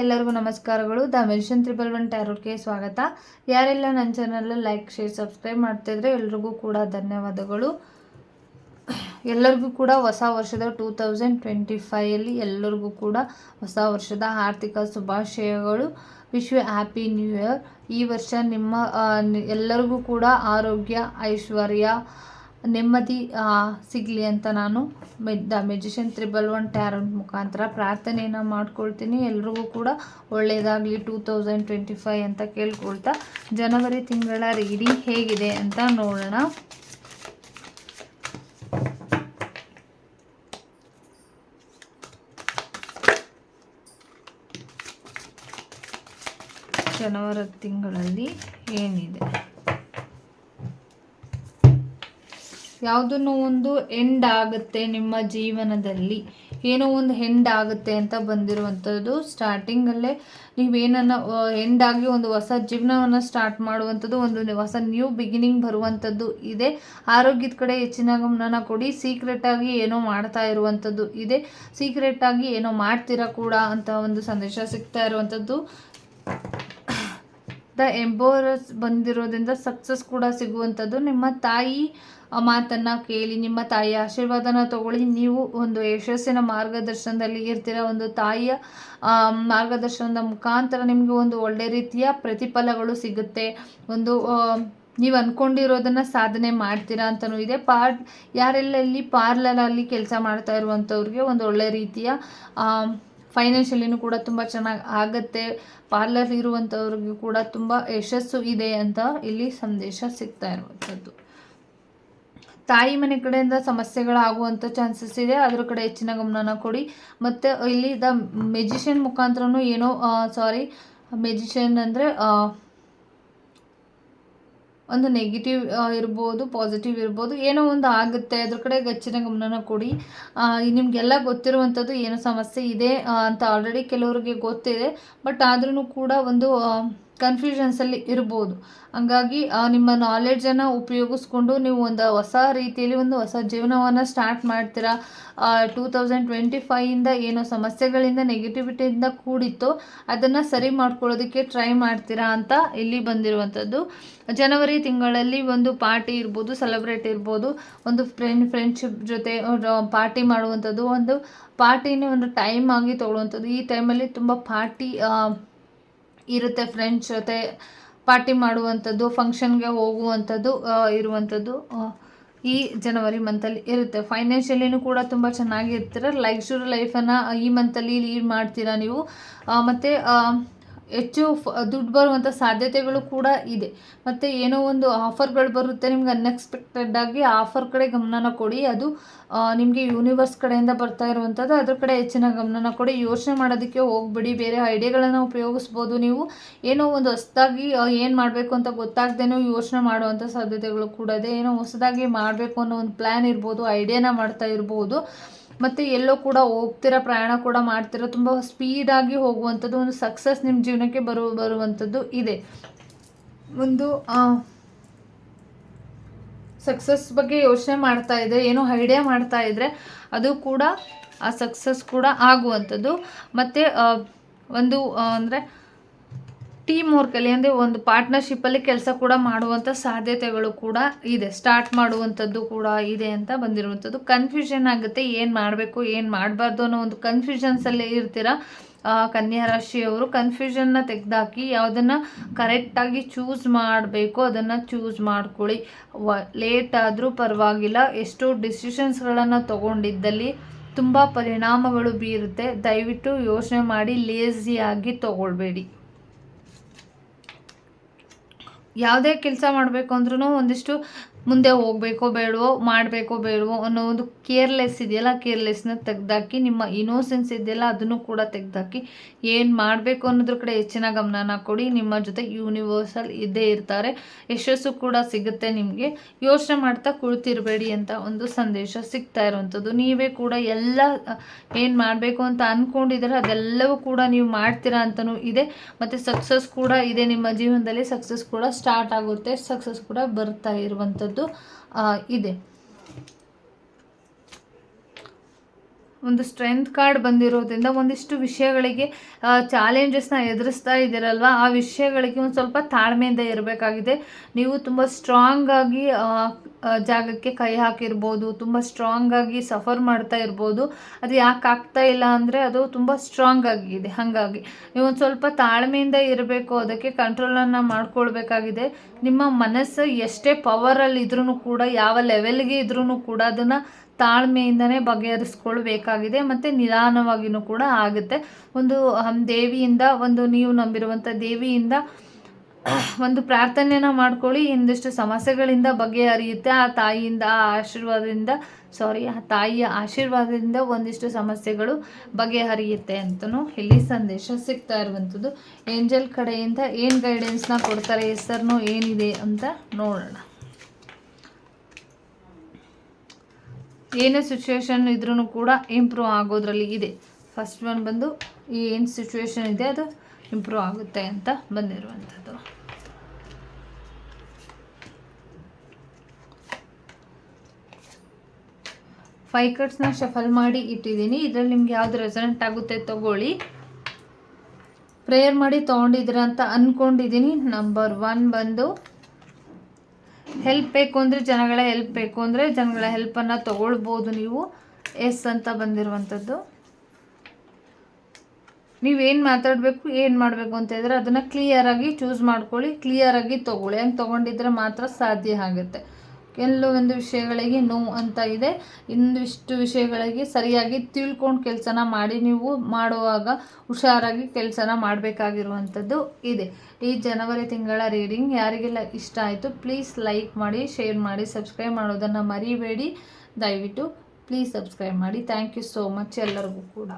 ಎಲ್ಲರಿಗೂ ನಮಸ್ಕಾರಗಳು. The mention triple one ಟ್ಯಾರೋಟ್ಗೆ ಸ್ವಾಗತ. ಯಾರೆಲ್ಲ ನನ್ನ ಚಾನಲ್ ಲೈಕ್, ಶೇರ್, ಸಬ್ಸ್ಕ್ರೈಬ್ ಮಾಡ್ತಿದ್ರೆ ಎಲ್ರಿಗೂ ಕೂಡ ಧನ್ಯವಾದಗಳು. ಎಲ್ಲರಿಗೂ ಕೂಡ ಹೊಸ ವರ್ಷದ ಟೂ ತೌಸಂಡ್ ಟ್ವೆಂಟಿ ಫೈಯಲ್ಲಿ ಎಲ್ಲರಿಗೂ ಕೂಡ ಹೊಸ ವರ್ಷದ ಆರ್ಥಿಕ ಶುಭಾಶಯಗಳು. ವಿಶ್ವ ಹ್ಯಾಪಿ ನ್ಯೂ ಇಯರ್. ಈ ವರ್ಷ ನಿಮ್ಮ ಎಲ್ಲರಿಗೂ ಕೂಡ ಆರೋಗ್ಯ, ಐಶ್ವರ್ಯ ನೆಮ್ಮದಿ ಸಿಗಲಿ ಅಂತ ನಾನು the magician triple one tarot ಮುಖಾಂತರ ಪ್ರಾರ್ಥನೆಯನ್ನು ಮಾಡ್ಕೊಳ್ತೀನಿ. ಎಲ್ರಿಗೂ ಕೂಡ ಒಳ್ಳೆಯದಾಗಲಿ ಟೂ ತೌಸಂಡ್ ಟ್ವೆಂಟಿ ಫೈವ್ ಅಂತ ಕೇಳ್ಕೊಳ್ತಾ ಜನವರಿ ತಿಂಗಳ ರೀಡಿಂಗ್ ಹೇಗಿದೆ ಅಂತ ನೋಡೋಣ. ಜನವರಿ ತಿಂಗಳಲ್ಲಿ ಏನಿದೆ? ಯಾವುದನ್ನು ಒಂದು ಎಂಡ್ ಆಗುತ್ತೆ ನಿಮ್ಮ ಜೀವನದಲ್ಲಿ? ಏನೋ ಒಂದು ಹೆಂಡ್ ಆಗುತ್ತೆ ಅಂತ ಬಂದಿರುವಂಥದ್ದು. ಸ್ಟಾರ್ಟಿಂಗಲ್ಲೇ ನೀವೇನನ್ನ ಎಂಡ್ ಆಗಿ ಒಂದು ಹೊಸ ಜೀವನವನ್ನು ಸ್ಟಾರ್ಟ್ ಮಾಡುವಂಥದ್ದು, ಒಂದು ಹೊಸ ನ್ಯೂ ಬಿಗಿನಿಂಗ್ ಬರುವಂಥದ್ದು ಇದೆ. ಆರೋಗ್ಯದ ಕಡೆ ಹೆಚ್ಚಿನ ಗಮನನ ಕೊಡಿ. ಸೀಕ್ರೆಟ್ ಆಗಿ ಏನೋ ಮಾಡ್ತಾ ಇರುವಂಥದ್ದು ಇದೆ. ಸೀಕ್ರೆಟ್ ಆಗಿ ಏನೋ ಮಾಡ್ತೀರಾ ಕೂಡ ಅಂತ ಒಂದು ಸಂದೇಶ ಸಿಗ್ತಾ ಇರುವಂಥದ್ದು. ದ ಎಂಬೋರಸ್ ಬಂದಿರೋದ್ರಿಂದ ಸಕ್ಸಸ್ ಕೂಡ ಸಿಗುವಂಥದ್ದು. ನಿಮ್ಮ ತಾಯಿ ಮಾತನ್ನ ಕೇಳಿ, ನಿಮ್ಮ ತಾಯಿಯ ಆಶೀರ್ವಾದನ ತಗೊಳ್ಳಿ. ನೀವು ಒಂದು ಯಶಸ್ಸಿನ ಮಾರ್ಗದರ್ಶನದಲ್ಲಿ ಇರ್ತೀರ. ಒಂದು ತಾಯಿಯ ಮಾರ್ಗದರ್ಶನದ ಮುಖಾಂತರ ನಿಮಗೆ ಒಂದು ಒಳ್ಳೆ ರೀತಿಯ ಪ್ರತಿಫಲಗಳು ಸಿಗುತ್ತೆ. ಒಂದು ನೀವು ಅಂದ್ಕೊಂಡಿರೋದನ್ನ ಸಾಧನೆ ಮಾಡ್ತೀರಾ ಅಂತಲೂ ಇದೆ. ಪಾರ್, ಯಾರೆಲ್ಲ ಇಲ್ಲಿ ಪಾರ್ಲರಲ್ಲಿ ಕೆಲಸ ಮಾಡ್ತಾ ಇರುವಂಥವ್ರಿಗೆ ಒಂದು ಒಳ್ಳೆ ರೀತಿಯ ಫೈನಾನ್ಷಿಯಲಿನೂ ಕೂಡ ತುಂಬ ಚೆನ್ನಾಗಿ ಆಗುತ್ತೆ. ಪಾರ್ಲರ್ ಇರುವಂಥವ್ರಿಗೂ ಕೂಡ ತುಂಬ ಯಶಸ್ಸು ಇದೆ ಅಂತ ಇಲ್ಲಿ ಸಂದೇಶ ಸಿಗ್ತಾ ಇರುವಂಥದ್ದು ತಾಯಿ ಮನೆ ಕಡೆಯಿಂದ ಸಮಸ್ಯೆಗಳಾಗುವಂಥ ಚಾನ್ಸಸ್ ಇದೆ. ಅದ್ರ ಕಡೆ ಹೆಚ್ಚಿನ ಗಮನನ ಕೊಡಿ. ಮತ್ತು ಇಲ್ಲಿ ದ ಮೆಜಿಷಿಯನ್ ಮುಖಾಂತರನೂ ಏನೋ ಸಾರಿ ಮೆಜಿಷಿಯನ್ ಅಂದರೆ ಒಂದು ನೆಗೆಟಿವ್ ಇರ್ಬೋದು ಪಾಸಿಟಿವ್ ಇರ್ಬೋದು, ಏನೋ ಒಂದು ಆಗುತ್ತೆ. ಅದ್ರ ಕಡೆ ಹೆಚ್ಚಿನ ಗಮನನ ಕೊಡಿ. ನಿಮಗೆಲ್ಲ ಗೊತ್ತಿರುವಂಥದ್ದು ಏನೋ ಸಮಸ್ಯೆ ಇದೆ ಅಂತ ಆಲ್ರೆಡಿ ಕೆಲವರಿಗೆ ಗೊತ್ತಿದೆ. ಬಟ್ ಆದ್ರೂ ಕೂಡ ಒಂದು ಕನ್ಫ್ಯೂಷನ್ಸಲ್ಲಿ ಇರ್ಬೋದು. ಹಂಗಾಗಿ ನಿಮ್ಮ ನಾಲೆಡ್ಜನ್ನು ಉಪಯೋಗಿಸ್ಕೊಂಡು ನೀವು ಒಂದು ಹೊಸ ರೀತಿಯಲ್ಲಿ ಒಂದು ಹೊಸ ಜೀವನವನ್ನು ಸ್ಟಾರ್ಟ್ ಮಾಡ್ತೀರಾ. ಟೂ ತೌಸಂಡ್ ಟ್ವೆಂಟಿ ಫೈಯಿಂದ ಏನೋ ಸಮಸ್ಯೆಗಳಿಂದ ನೆಗೆಟಿವಿಟಿಯಿಂದ ಕೂಡಿತ್ತು. ಅದನ್ನು ಸರಿ ಮಾಡ್ಕೊಳ್ಳೋದಕ್ಕೆ ಟ್ರೈ ಮಾಡ್ತೀರಾ ಅಂತ ಇಲ್ಲಿ ಬಂದಿರುವಂಥದ್ದು. ಜನವರಿ ತಿಂಗಳಲ್ಲಿ ಒಂದು ಪಾರ್ಟಿ ಇರ್ಬೋದು ಸೆಲೆಬ್ರೇಟ್ ಇರ್ಬೋದು. ಒಂದು ಫ್ರೆಂಡ್ ಫ್ರೆಂಡ್ಶಿಪ್ ಜೊತೆ ಪಾರ್ಟಿ ಮಾಡುವಂಥದ್ದು. ಒಂದು ಪಾರ್ಟಿನೇ ಒಂದು ಟೈಮ್ ಆಗಿ ತೊಗೊಳುವಂಥದ್ದು ಈ ಟೈಮಲ್ಲಿ ತುಂಬ ಪಾರ್ಟಿ ಇರುತ್ತೆ ಫ್ರೆಂಡ್ಸ್ ಜೊತೆ ಪಾರ್ಟಿ ಮಾಡುವಂಥದ್ದು ಫಂಕ್ಷನ್ಗೆ ಹೋಗುವಂಥದ್ದು ಇರುವಂಥದ್ದು ಈ ಜನವರಿ ಮಂತಲ್ಲಿ ಇರುತ್ತೆ. ಫೈನಾನ್ಷಿಯಲಿನೂ ಕೂಡ ತುಂಬ ಚೆನ್ನಾಗಿರ್ತೀರ. ಲೈಕ್ಸುರಿ ಲೈಫನ್ನು ಈ ಮಂತಲ್ಲಿ ಲೀಡ್ ಮಾಡ್ತೀರಾ ನೀವು? ಮತ್ತು ಹೆಚ್ಚು ಫ- ದುಡ್ಡು ಬರುವಂಥ ಸಾಧ್ಯತೆಗಳು ಕೂಡ ಇದೆ. ಮತ್ತು ಏನೋ ಒಂದು ಆಫರ್ಗಳು ಬರುತ್ತೆ, ನಿಮ್ಗೆ ಅನ್ಎಕ್ಸ್ಪೆಕ್ಟೆಡ್ ಆಗಿ ಆಫರ್ ಕಡೆ ಗಮನನ ಕೊಡಿ. ಅದು ನಿಮಗೆ ಯೂನಿವರ್ಸ್ ಕಡೆಯಿಂದ ಬರ್ತಾ ಇರುವಂಥದ್ದು. ಅದ್ರ ಕಡೆ ಹೆಚ್ಚಿನ ಗಮನನ ಕೊಡಿ. ಯೋಚನೆ ಮಾಡೋದಕ್ಕೆ ಹೋಗ್ಬಿಡಿ. ಬೇರೆ ಐಡಿಯಾಗಳನ್ನು ಉಪಯೋಗಿಸ್ಬೋದು ನೀವು. ಏನೋ ಒಂದು ಹೊಸದಾಗಿ ಏನು ಮಾಡಬೇಕು ಅಂತ ಗೊತ್ತಾಗ್ದೇನೋ ಯೋಚನೆ ಮಾಡುವಂಥ ಸಾಧ್ಯತೆಗಳು ಕೂಡ ಇದೆ. ಏನೋ ಹೊಸದಾಗಿ ಮಾಡಬೇಕು ಅನ್ನೋ ಒಂದು ಪ್ಲ್ಯಾನ್ ಇರ್ಬೋದು ಐಡಿಯಾನ ಮಾಡ್ತಾ ಇರ್ಬೋದು. ಮತ್ತು ಎಲ್ಲೋ ಕೂಡ ಹೋಗ್ತಿರೋ ಪ್ರಯಾಣ ಕೂಡ ಮಾಡ್ತಿರೋ ತುಂಬ ಸ್ಪೀಡಾಗಿ ಹೋಗುವಂಥದ್ದು, ಒಂದು ಸಕ್ಸಸ್ ನಿಮ್ಮ ಜೀವನಕ್ಕೆ ಬರುವ ಬರುವಂಥದ್ದು ಇದೆ. ಒಂದು ಸಕ್ಸಸ್ ಬಗ್ಗೆ ಯೋಚನೆ ಮಾಡ್ತಾ ಇದ್ರೆ ಏನೋ ಐಡಿಯಾ ಮಾಡ್ತಾ ಇದ್ರೆ ಅದು ಕೂಡ ಆ ಸಕ್ಸಸ್ ಕೂಡ ಆಗುವಂಥದ್ದು. ಮತ್ತು ಒಂದು ಅಂದರೆ ಟೀಮ್ ವರ್ಕಲ್ಲಿ ಅಂದರೆ ಒಂದು ಪಾರ್ಟ್ನರ್ಶಿಪ್ಪಲ್ಲಿ ಕೆಲಸ ಕೂಡ ಮಾಡುವಂಥ ಸಾಧ್ಯತೆಗಳು ಕೂಡ ಇದೆ. ಸ್ಟಾರ್ಟ್ ಮಾಡುವಂಥದ್ದು ಕೂಡ ಇದೆ ಅಂತ ಬಂದಿರುವಂಥದ್ದು. ಕನ್ಫ್ಯೂಷನ್ ಆಗುತ್ತೆ. ಏನು ಮಾಡಬೇಕು, ಏನು ಮಾಡಬಾರ್ದು ಅನ್ನೋ ಒಂದು ಕನ್ಫ್ಯೂಷನ್ಸಲ್ಲೇ ಇರ್ತೀರ ಕನ್ಯಾ ರಾಶಿಯವರು. ಕನ್ಫ್ಯೂಷನ್ನ ತೆಗೆದಾಕಿ ಯಾವುದನ್ನು ಕರೆಕ್ಟಾಗಿ ಚೂಸ್ ಮಾಡಬೇಕು, ಅದನ್ನು ಚೂಸ್ ಮಾಡ್ಕೊಳ್ಳಿ. ಲೇಟ್ ಆದರೂ ಪರವಾಗಿಲ್ಲ. ಎಷ್ಟೋ ಡಿಸಿಷನ್ಸ್ಗಳನ್ನು ತಗೊಂಡಿದ್ದಲ್ಲಿ ತುಂಬ ಪರಿಣಾಮಗಳು ಬೀರುತ್ತೆ. ದಯವಿಟ್ಟು ಯೋಚನೆ ಮಾಡಿ ಲೇಸಿಯಾಗಿ ತಗೊಳ್ಬೇಡಿ. ಯಾವುದೇ ಕೆಲಸ ಮಾಡಬೇಕು ಅಂದ್ರೂ ಒಂದಿಷ್ಟು ಮುಂದೆ ಹೋಗಬೇಕೋ ಬೇಡವೋ ಮಾಡಬೇಕೋ ಬೇಡವೋ ಅನ್ನೋ ಒಂದು ಕೇರ್ಲೆಸ್ ಇದೆಯಲ್ಲ ಕೇರ್ಲೆಸ್ನ ತೆಗೆದಾಕಿ, ನಿಮ್ಮ ಇನೋಸೆನ್ಸ್ ಇದೆಯಲ್ಲ, ಅದನ್ನು ಕೂಡ ತೆಗೆದಾಕಿ, ಏನು ಮಾಡಬೇಕು ಅನ್ನೋದ್ರ ಕಡೆ ಹೆಚ್ಚಿನ ಗಮನನ ಕೊಡಿ. ನಿಮ್ಮ ಜೊತೆ ಯೂನಿವರ್ಸಲ್ ಇದ್ದೇ ಇರ್ತಾರೆ. ಯಶಸ್ಸು ಕೂಡ ಸಿಗುತ್ತೆ ನಿಮಗೆ. ಯೋಚನೆ ಮಾಡ್ತಾ ಕುಳಿತಿರಬೇಡಿ ಅಂತ ಒಂದು ಸಂದೇಶ ಸಿಗ್ತಾ ಇರುವಂಥದ್ದು. ನೀವೇ ಕೂಡ ಎಲ್ಲ ಏನು ಮಾಡಬೇಕು ಅಂತ ಅಂದ್ಕೊಂಡಿದ್ದೀರ ಅದೆಲ್ಲವೂ ಕೂಡ ನೀವು ಮಾಡ್ತೀರಾ ಅಂತಲೂ ಇದೆ. ಮತ್ತು ಸಕ್ಸಸ್ ಕೂಡ ಇದೆ ನಿಮ್ಮ ಜೀವನದಲ್ಲಿ. ಸಕ್ಸಸ್ ಕೂಡ ಸ್ಟಾರ್ಟ್ ಆಗುತ್ತೆ. ಸಕ್ಸಸ್ ಕೂಡ ಬರ್ತಾ ಇರುವಂಥದ್ದು. ಆ, ಇದೆ. ಒಂದು ಸ್ಟ್ರೆಂತ್ ಕಾರ್ಡ್ ಬಂದಿರೋದ್ರಿಂದ ಒಂದಿಷ್ಟು ವಿಷಯಗಳಿಗೆ ಚಾಲೆಂಜಸ್ನ ಎದುರಿಸ್ತಾ ಇದ್ದೀರಲ್ವ? ಆ ವಿಷಯಗಳಿಗೆ ಒಂದು ಸ್ವಲ್ಪ ತಾಳ್ಮೆಯಿಂದ ಇರಬೇಕಾಗಿದೆ. ನೀವು ತುಂಬ ಸ್ಟ್ರಾಂಗ್ ಆಗಿ ಜಾಗಕ್ಕೆ ಕೈ ಹಾಕಿರ್ಬೋದು, ತುಂಬ ಸ್ಟ್ರಾಂಗ್ ಆಗಿ ಸಫರ್ ಮಾಡ್ತಾ ಇರ್ಬೋದು. ಅದು ಯಾಕೆ ಆಗ್ತಾ ಇಲ್ಲ ಅಂದರೆ ಅದು ತುಂಬ ಸ್ಟ್ರಾಂಗ್ ಆಗಿದೆ, ಹಾಗಾಗಿ. ನೀವು ಒಂದು ಸ್ವಲ್ಪ ತಾಳ್ಮೆಯಿಂದ ಇರಬೇಕು, ಅದಕ್ಕೆ ಕಂಟ್ರೋಲನ್ನು ಮಾಡ್ಕೊಳ್ಬೇಕಾಗಿದೆ. ನಿಮ್ಮ ಮನಸ್ಸು ಎಷ್ಟೇ ಪವರಲ್ಲಿ ಇದ್ರೂ ಕೂಡ, ಯಾವ ಲೆವೆಲ್ಗೆ ಇದ್ರೂ ಕೂಡ ಅದನ್ನು ತಾಳ್ಮೆಯಿಂದನೇ ಬಗೆಹರಿಸ್ಕೊಳ್ಬೇಕಾಗಿದೆ ಮತ್ತು ನಿಧಾನವಾಗಿಯೂ ಕೂಡ ಆಗುತ್ತೆ. ಒಂದು ದೇವಿಯಿಂದ ಒಂದು ನೀವು ನಂಬಿರುವಂಥ ದೇವಿಯಿಂದ ಒಂದು ಪ್ರಾರ್ಥನೆನ ಮಾಡ್ಕೊಳ್ಳಿ. ಒಂದಿಷ್ಟು ಸಮಸ್ಯೆಗಳಿಂದ ಬಗೆಹರಿಯುತ್ತೆ. ಆ ತಾಯಿಯಿಂದ, ಆ ಆಶೀರ್ವಾದದಿಂದ ಸಾರಿ ಆ ತಾಯಿಯ ಆಶೀರ್ವಾದದಿಂದ ಒಂದಿಷ್ಟು ಸಮಸ್ಯೆಗಳು ಬಗೆಹರಿಯುತ್ತೆ ಅಂತಲೂ ಇಲ್ಲಿ ಸಂದೇಶ ಸಿಗ್ತಾ ಇರುವಂಥದ್ದು. ಏಂಜಲ್ ಕಡೆಯಿಂದ ಏನು ಗೈಡೆನ್ಸ್ನ ಕೊಡ್ತಾರೆ ಹೆಸರನ್ನು ಏನಿದೆ ಅಂತ ನೋಡೋಣ. ಏನೇ ಸಿಚುವೇಶನ್ ಇದ್ರೂ ಕೂಡ ಇಂಪ್ರೂವ್ ಆಗೋದ್ರಲ್ಲಿ ಇದೆ. ಫಸ್ಟ್ ಒನ್ ಬಂದು ಏನು ಸಿಚುವೇಶನ್ ಇದೆ, ಅದು ಇಂಪ್ರೂವ್ ಆಗುತ್ತೆ ಅಂತ ಬಂದಿರುವಂಥದ್ದು. ಫೈ ಕಟ್ಸ್ನ ಶಫಲ್ ಮಾಡಿ ಇಟ್ಟಿದ್ದೀನಿ. ಇದರಲ್ಲಿ ನಿಮ್ಗೆ ಯಾವ್ದು ರೆಸನೆಂಟ್ ಆಗುತ್ತೆ ತಗೊಳ್ಳಿ. ಪ್ರೇಯರ್ ಮಾಡಿ ತೊಗೊಂಡಿದ್ದೀರ ಅಂತ ಅಂದ್ಕೊಂಡಿದ್ದೀನಿ ನಂಬರ್ ಒನ್ ಬಂದು ಹೆಲ್ಪ್ ಬೇಕು ಅಂದರೆ ಜನಗಳ ಹೆಲ್ಪ್ ಬೇಕು ಅಂದರೆ ಜನಗಳ ಹೆಲ್ಪನ್ನು ತೊಗೊಳ್ಬೋದು ನೀವು. ಎಸ್ ಅಂತ ಬಂದಿರುವಂಥದ್ದು ನೀವೇನು ಮಾತಾಡಬೇಕು, ಏನು ಮಾಡಬೇಕು ಅಂತ ಹೇಳಿದ್ರೆ ಅದನ್ನು ಕ್ಲಿಯರಾಗಿ ಚೂಸ್ ಮಾಡ್ಕೊಳ್ಳಿ. ಕ್ಲಿಯರಾಗಿ ತೊಗೊಳ್ಳಿ. ಹಂಗೆ ತೊಗೊಂಡಿದ್ರೆ ಮಾತ್ರ ಸಾಧ್ಯ ಆಗುತ್ತೆ. ಕೆಲವೊಂದು ವಿಷಯಗಳಿಗೆ ನೋವು ಅಂತ ಇದೆ. ಇನ್ನಿಷ್ಟು ವಿಷಯಗಳಿಗೆ ಸರಿಯಾಗಿ ತಿಳ್ಕೊಂಡು ಕೆಲಸನ ಮಾಡಿ ನೀವು ಮಾಡುವಾಗ ಹುಷಾರಾಗಿ ಕೆಲಸನ ಮಾಡಬೇಕಾಗಿರುವಂಥದ್ದು ಇದೆ. ಈ ಜನವರಿ ತಿಂಗಳ ರೀಡಿಂಗ್ ಯಾರಿಗೆಲ್ಲ ಇಷ್ಟ ಆಯಿತು ಪ್ಲೀಸ್ ಲೈಕ್ ಮಾಡಿ, ಶೇರ್ ಮಾಡಿ, ಸಬ್ಸ್ಕ್ರೈಬ್ ಮಾಡೋದನ್ನು ಮರಿಬೇಡಿ. ದಯವಿಟ್ಟು ಪ್ಲೀಸ್ ಸಬ್ಸ್ಕ್ರೈಬ್ ಮಾಡಿ. ಥ್ಯಾಂಕ್ ಯು ಸೋ ಮಚ್ ಎಲ್ಲರಿಗೂ ಕೂಡ.